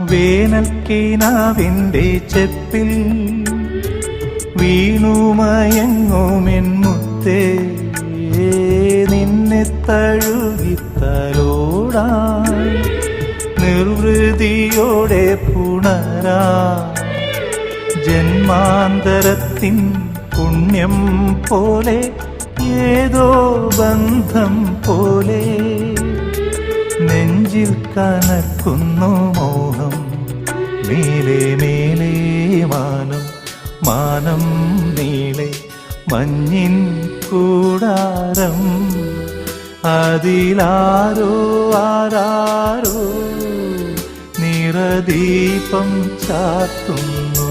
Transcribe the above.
വേനൽക്കിനാവിന്റെ ചെപ്പിൽ വീണുമയങ്ങുമെൻ മുത്തേ നിന്നെ തഴുകിത്തലോടാ. നിർവൃതിയോടെ പുണരാ. ജന്മാന്തരത്തിൻ പുണ്യം പോലെ ഏതോ ബന്ധം പോലെ. നെഞ്ചിൽ കനക്കുന്നു മോഹം മേലെ മേലെ മാനം മാനം നീളെ മഞ്ഞിൻ കൂടാരം അതിലാരോ ആരാരോ നിറദീപം ചാത്തുന്നു